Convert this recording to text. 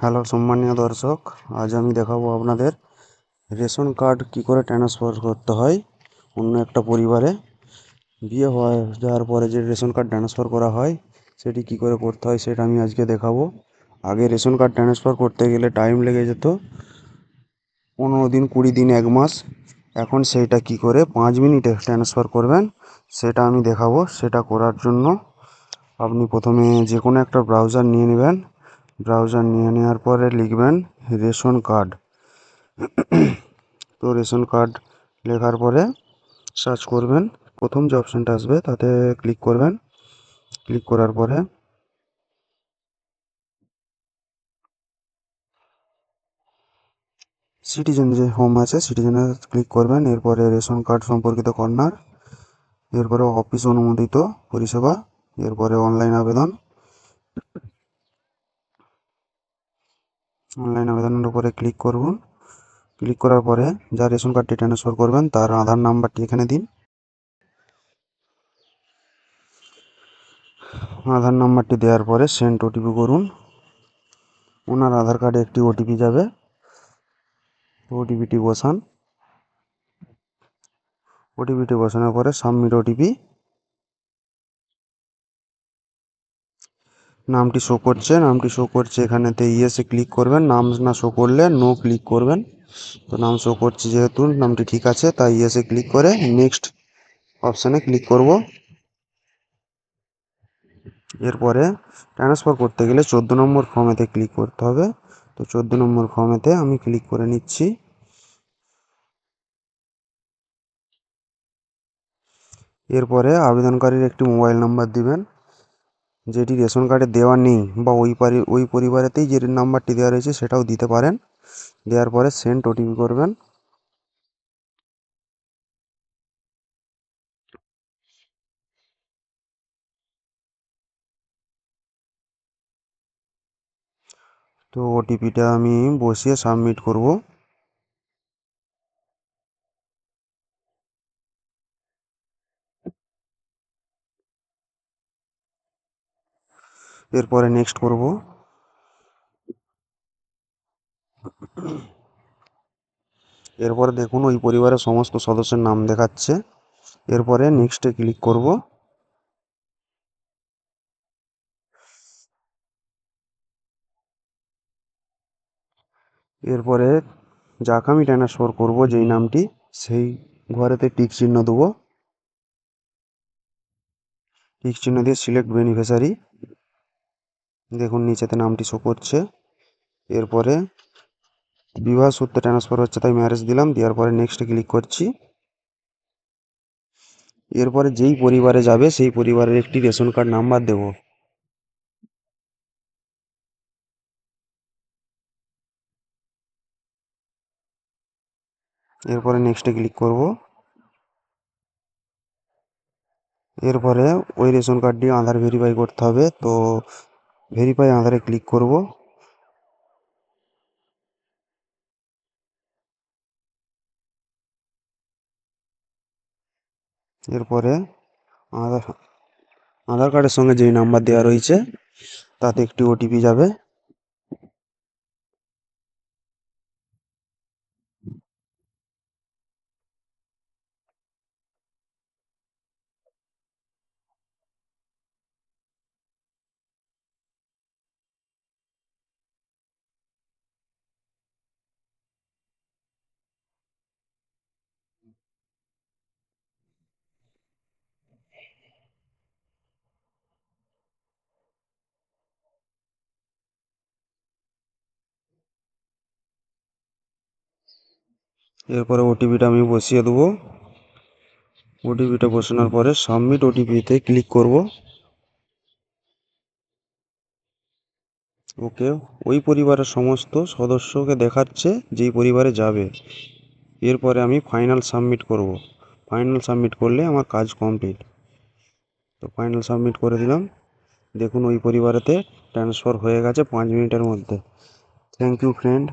Hello সম্মানীয় দর্শক, আজ আমি দেখাবো আপনাদের রেশন কার্ড কী করে ট্রান্সফার করতে হয় অন্য একটা পরিবারে। বিয়ে হয়ে যাওয়ার পরে যে রেশন কার্ড ট্রান্সফার করা হয়, সেটি কী করে করতে হয় সেটা আমি আজকে দেখাবো। আগে রেশন কার্ড ট্রান্সফার করতে গেলে টাইম লেগে যেত পনেরো দিন, কুড়ি দিন, এক মাস। এখন সেইটা কী করে পাঁচ মিনিটে ট্রান্সফার করবেন, সেটা আমি দেখাবো। সেটা করার জন্য আপনি প্রথমে যে কোনো একটা ব্রাউজার নিয়ে নেবেন। ব্রাউজার নিয়ে নেওয়ার পরে লিখবেন রেশন কার্ড। তো রেশন কার্ড লেখার পরে সার্চ করবেন, প্রথম যে অপশানটা আসবে তাতে ক্লিক করবেন। ক্লিক করার পরে সিটিজেন যে হোম আছে সিটিজেনে ক্লিক করবেন, এরপরে রেশন কার্ড সম্পর্কিত কর্নার, এরপরে অফিস অনুমোদিত পরিষেবা, এরপরে অনলাইন আবেদন। অনলাইন আবেদনের উপরে ক্লিক করুন। ক্লিক করার পরে যা রেশন কার্ডটি ট্রান্সফার করবেন, তার আধার নাম্বারটি এখানে দিন। আধার নাম্বারটি দেওয়ার পরে সেন্ড ওটিপি করুন। ওনার আধার কার্ডে একটি ওটিপি যাবে। ওটিপিটি বসান। ওটিপিটি বসানোর পরে সাবমিট ওটিপি নামটি শো করছে, নামটি শো করছে এখানেতে ইয়েসে ক্লিক করবেন, নাম না শো করলে নো ক্লিক করবেন। তো নাম শো করছে যেহেতু, নামটি ঠিক আছে, তাই ইয়েসে ক্লিক করে নেক্সট অপশানে ক্লিক করব। এরপরে ট্রান্সফার করতে গেলে চোদ্দ নম্বর ফর্মেতে ক্লিক করতে হবে। তো চোদ্দ নম্বর ফর্মেতে আমি ক্লিক করে নিচ্ছি। এরপরে আবেদনকারীর একটি মোবাইল নাম্বার দিবেন। যেটি রেশন কার্ডে দেওয়া নেই বা ওই পারি, ওই পরিবারেতেই যে নাম্বারটি দেওয়া রয়েছে সেটাও দিতে পারেন। দেওয়ার পরে সেন্ড ওটিপি করবেন। তো ওটিপিটা আমি বসিয়ে সাবমিট করব। এরপরে নেক্সট করব। এরপরে দেখুন, ওই পরিবারের সমস্ত সদস্যের নাম দেখাচ্ছে। এরপরে নেক্সটে ক্লিক করব। এরপরে যাকে আমি ট্রান্সফার করব, যেই নামটি, সেই ঘরেতে টিক চিহ্ন দেবো। টিক চিহ্ন দিয়ে সিলেক্ট বেনিফিশিয়ারি দেখুন নিচেতে নামটি শো করছে। এরপরে বিবাহ সূত্রে ট্রান্সফার হচ্ছে, তাই ম্যারেজ দিলাম, দেওয়ার পরে নেক্সটে ক্লিক করছি। এরপরে যেই পরিবারে যাবে, সেই পরিবারের একটি রেশন কার্ড নাম্বার দেব। এরপরে নেক্সটে ক্লিক করব। এরপরে ওই রেশন কার্ডটি আধার ভেরিফাই করতে হবে, তো ভেরিফাই আধারে ক্লিক করব। এরপরে আধার আধার কার্ডের সঙ্গে যেই নাম্বার দেওয়া রয়েছে, তাতে একটি ওটিপি যাবে। এরপরে ওটিপিটা আমি বসিয়ে দেবো। ওটিপিটা বসানোর পরে সাবমিট ওটিপিতে ক্লিক করব। ওকে, ওই পরিবারের সমস্ত সদস্যকে দেখাচ্ছে যেই পরিবারে যাবে। এরপরে আমি ফাইনাল সাবমিট করব। ফাইনাল সাবমিট করলে আমার কাজ কমপ্লিট তো ফাইনাল সাবমিট করে দিলাম। দেখুন ওই পরিবারেতে ট্রান্সফার হয়ে গেছে পাঁচ মিনিটের মধ্যে। Thank you friend